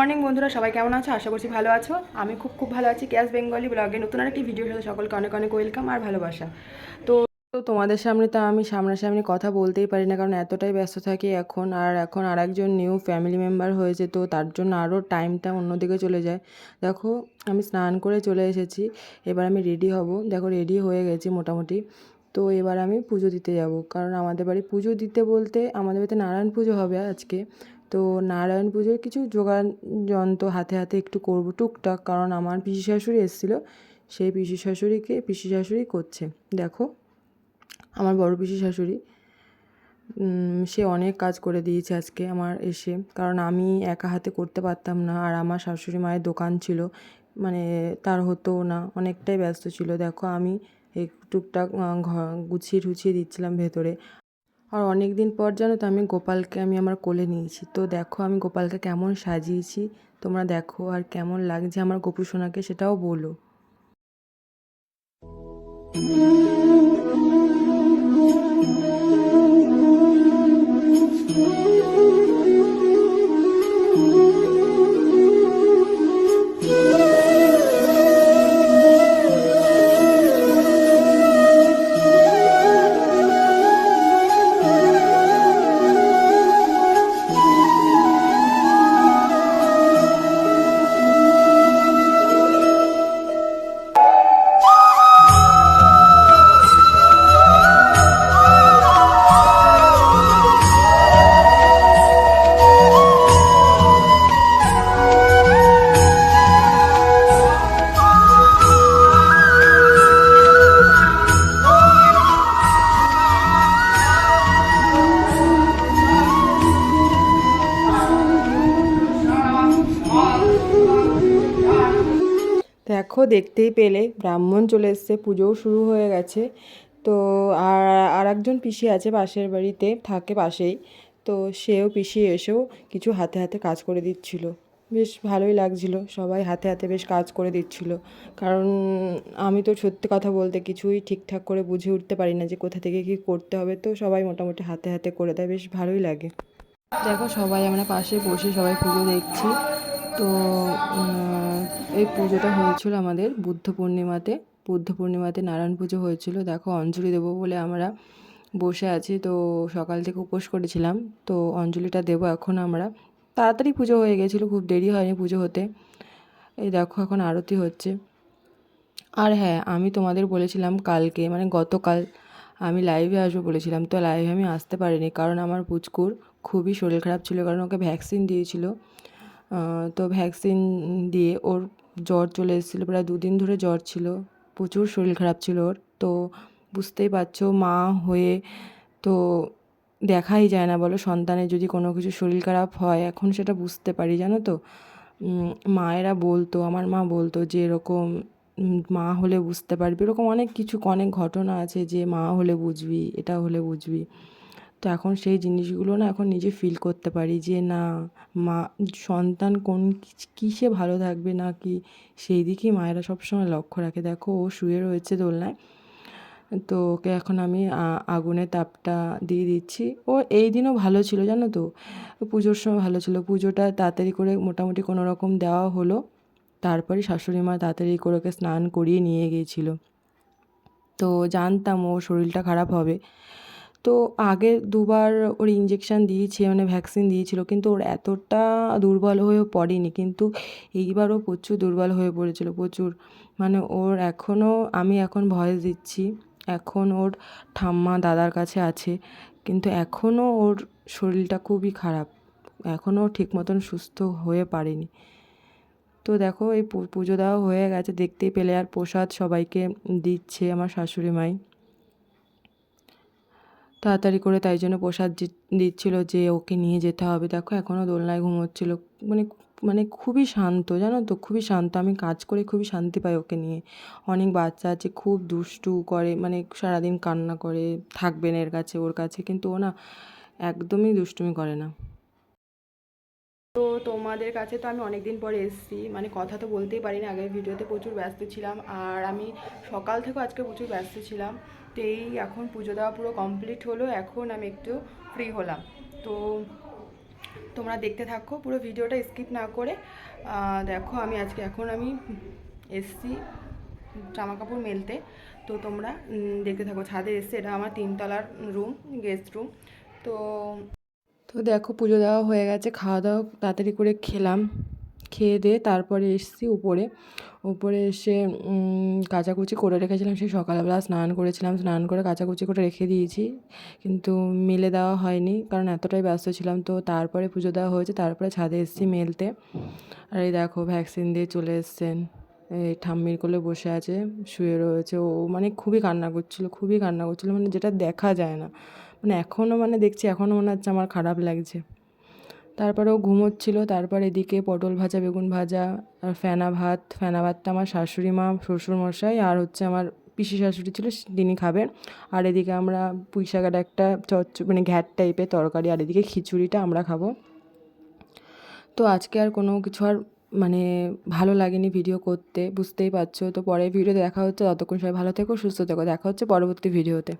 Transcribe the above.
Morning, বন্ধুরা, সবাই কেমন আছো? আশা করছি ভালো আছো। আমি খুব খুব ভালো আছি ক্যাশ বেঙ্গলি ব্লগে। নতুন আরেকটি ভিডিওর সাথে সকলকে অনেক অনেক ওয়েলকাম আর ভালোবাসা। তো তো তোমাদের সামনে তো আমি সামনাসামনি কথা বলতেই পারি না, কারণ এতটাই ব্যস্ত থাকি এখন, আর এখন আর একজন নিউ ফ্যামিলি মেম্বার হয়েছে, তো তার জন্য আরও টাইমটা অন্যদিকে চলে যায়। দেখো, আমি স্নান করে চলে এসেছি, এবার আমি রেডি হব। দেখো রেডি হয়ে গেছি মোটামুটি। তো এবার আমি পুজো দিতে যাব, কারণ আমাদের বাড়ি পুজো দিতে বলতে আমাদের বাড়িতে নারায়ণ পুজো হবে আজকে। তো নারায়ণ পুজোর কিছু জোগান যন্ত্র হাতে হাতে একটু করব টুকটাক, কারণ আমার পিসি শাশুড়ি এসেছিল। সেই পিসি শাশুড়িকে পিসি শাশুড়ি করছে। দেখো, আমার বড় পিসি শাশুড়ি সে অনেক কাজ করে দিয়েছে আজকে আমার এসে। কারণ আমি একা হাতে করতে পারতাম না, আর আমার শাশুড়ি মায়ের দোকান ছিল মানে তার হতো না, অনেকটাই ব্যস্ত ছিল। দেখো, আমি এই টুকটাক গুছিয়ে টুছিয়ে দিচ্ছিলাম ভেতরে। আর অনেক দিন পর জানো তো আমি গোপালকে, আমি আমার কোলে নিয়েছি। তো দেখো আমি গোপালকে কেমন সাজিয়েছি, তোমরা দেখো আর কেমন লাগছে আমার গোপু সোনাকে সেটাও বলো। দেখো, দেখতেই পেলে। ব্রাহ্মণ চলে এসছে, পুজোও শুরু হয়ে গেছে। তো আর আর একজন পিসি আছে পাশের বাড়িতে, থাকে পাশেই। তো সেও, পিসি এসেও কিছু হাতে হাতে কাজ করে দিচ্ছিল। বেশ ভালোই লাগছিল। সবাই হাতে হাতে বেশ কাজ করে দিচ্ছিল। কারণ আমি তো সত্যি কথা বলতে কিছুই ঠিকঠাক করে বুঝে উঠতে পারি না যে কোথা থেকে কী করতে হবে। তো সবাই মোটামুটি হাতে হাতে করে দেয়, বেশ ভালোই লাগে। দেখো, সবাই আমরা পাশে বসে সবাই পুজো দেখছি। তো এই পুজোটা হয়েছিল আমাদের বুদ্ধ পূর্ণিমাতে। বুদ্ধ পূর্ণিমাতে নারায়ণ পুজো হয়েছিল। দেখো, অঞ্জলি দেবো বলে আমরা বসে আছি। তো সকাল থেকে উপোস করেছিলাম। তো অঞ্জলিটা দেবো এখন আমরা। তাড়াতাড়ি পুজো হয়ে গেছিল, খুব দেরি হয়নি পুজো হতে। এই দেখো, এখন আরতি হচ্ছে। আর হ্যাঁ আমি তোমাদের বলেছিলাম কালকে মানে গতকাল আমি লাইভে আসব বলেছিলাম। তো লাইভে আমি আসতে পারিনি কারণ আমার পুচকুর খুবই শরীর খারাপ ছিল কারণ ওকে ভ্যাকসিন দিয়েছিল। তো ভ্যাকসিন দিয়ে ওর জ্বর চলে এসেছিল, প্রায় দুদিন ধরে জ্বর ছিল, প্রচুর শরীর খারাপ ছিল ওর। তো বুঝতেই পারছ, মা হয়ে তো দেখাই যায় না, বলো সন্তানের যদি কোনো কিছু শরীর খারাপ হয়, এখন সেটা বুঝতে পারি, জানো তো? মায়েরা বলতো, আমার মা বলতো যে এরকম মা হলে বুঝতে পারবি, এরকম অনেক কিছু, অনেক ঘটনা আছে যে মা হলে বুঝবি, এটা হলে বুঝবি। তো এখন সেই জিনিসগুলো না এখন নিজে ফিল করতে পারি যে না, মা, সন্তান কোন কিস- ভালো থাকবে না কি সেই দিকেই মায়েরা সবসময় লক্ষ্য রাখে। দেখো ও শুয়ে রয়েছে দোলনায়, তো ওকে এখন আমি, আ- আগুনের তাপটা দিয়ে দিচ্ছি। ও এই দিনও ভালো ছিল জানো তো? পুজোর সময় ভালো ছিল। পুজোটা তাড়াতাড়ি করে মোটামুটি কোনো রকম দেওয়া হলো। তারপরে শাশুড়ি মা তাড়াতাড়ি করে ওকে স্নান করিয়ে নিয়ে গিয়েছিল। তো জানতাম ও শরীরটা খারাপ হবে। তো আগে দুবার ওর ইঞ্জেকশান দিয়েছে মানে ভ্যাকসিন দিয়েছিল, কিন্তু ওর এতটা দুর্বল হয়েও পড়েনি, কিন্তু এইবারও প্রচুর দুর্বল হয়ে পড়েছিল, প্রচুর। মানে ওর এখনও আমি এখন ভয়েস দিচ্ছি, এখন ওর ঠাম্মা দাদার কাছে আছে, কিন্তু এখনও ওর শরীরটা খুবই খারাপ এখনও ঠিক মতন সুস্থ হয়ে পারেনি। তো দেখো, এই পুজো দেওয়া হয়ে গেছে, দেখতেই পেলে, আর প্রসাদ সবাইকে দিচ্ছে আমার শাশুড়ি মাই। তাড়াতাড়ি করে তাই জন্য প্রসাদ দিচ্ছিল যে ওকে নিয়ে যেতে হবে। দেখো এখনও দোলনায় ঘুমোচ্ছিল। মানে মানে খুবই শান্ত, জানো তো? খুবই শান্ত। আমি কাজ করে খুবই শান্তি পাই ওকে নিয়ে। অনেক বাচ্চা আছে, খুব দুষ্টু করে মানে সারাদিন কান্না করে থাকবেন এর কাছে, ওর কাছে। কিন্তু ও না, একদমই দুষ্টুমি করে না। তো তোমাদের কাছে তো আমি অনেক দিন পরে এসেছি। মানে কথা তো বলতেই পারি না আগের ভিডিওতে প্রচুর ব্যস্ত ছিলাম। আর আমি সকাল থেকেও আজকে প্রচুর ব্যস্ত ছিলাম। তো এই এখন পুজো দেওয়া পুরো কমপ্লিট হলো, এখন আমি একটু ফ্রি হলাম। তো তোমরা দেখতে থাকো, পুরো ভিডিওটা স্কিপ না করে। দেখো আমি আজকে এখন আমি এসছি জামা কাপড় মেলতে। তো তোমরা দেখতে থাকো, ছাদে এসছে। এটা আমার তিনতলার রুম গেস্ট রুম তো তো দেখো পুজো দেওয়া হয়ে গেছে খাওয়া দাওয়া তাড়াতাড়ি করে খেলাম। খেয়ে দিয়ে তারপরে এসেছি উপরে। উপরে এসে কাচাকুচি করে রেখেছিলাম, সেই সকালবেলা স্নান করেছিলাম। স্নান করে কাচাকুচি করে রেখে দিয়েছি, কিন্তু মেলে দেওয়া হয়নি, কারণ এতটাই ব্যস্ত ছিলাম। তো তারপরে পুজো দেওয়া হয়েছে, তারপরে ছাদে এসেছি মেলতে। আর এই দেখো ভ্যাকসিন দিয়ে চলে এসছেন। এই ঠাম্মির কোলে বসে আছে, শুয়ে রয়েছে। ও মানে খুবই কান্না করছিল, খুবই কান্না করছিল। মানে যেটা দেখা যায় না। মানে এখনও মানে দেখছি এখনও মনে হচ্ছে আমার খারাপ লাগছে। তারপরে ও ঘুমোচ্ছিল। তারপর এদিকে পটল ভাজা, বেগুন ভাজা, আর ফেনা ভাত। ফেনা ভাতটা আমার শাশুড়ি মা, শ্বশুর মশাই আর হচ্ছে আমার পিসি শাশুড়ি ছিল, তিনি খাবেন। আর এদিকে আমরা পুঁই শাকের একটা চচ্চ মানে ঘ্যাট টাইপের তরকারি। আর এদিকে খিচুড়িটা আমরা খাব। তো আজকে আর কোনো কিছু আর মানে ভালো লাগেনি ভিডিও করতে, বুঝতেই পারছ। তো পরের ভিডিও দেখা হচ্ছে, ততক্ষণ সবাই ভালো থেকো, সুস্থ থেকো। দেখা হচ্ছে পরবর্তী ভিডিওতে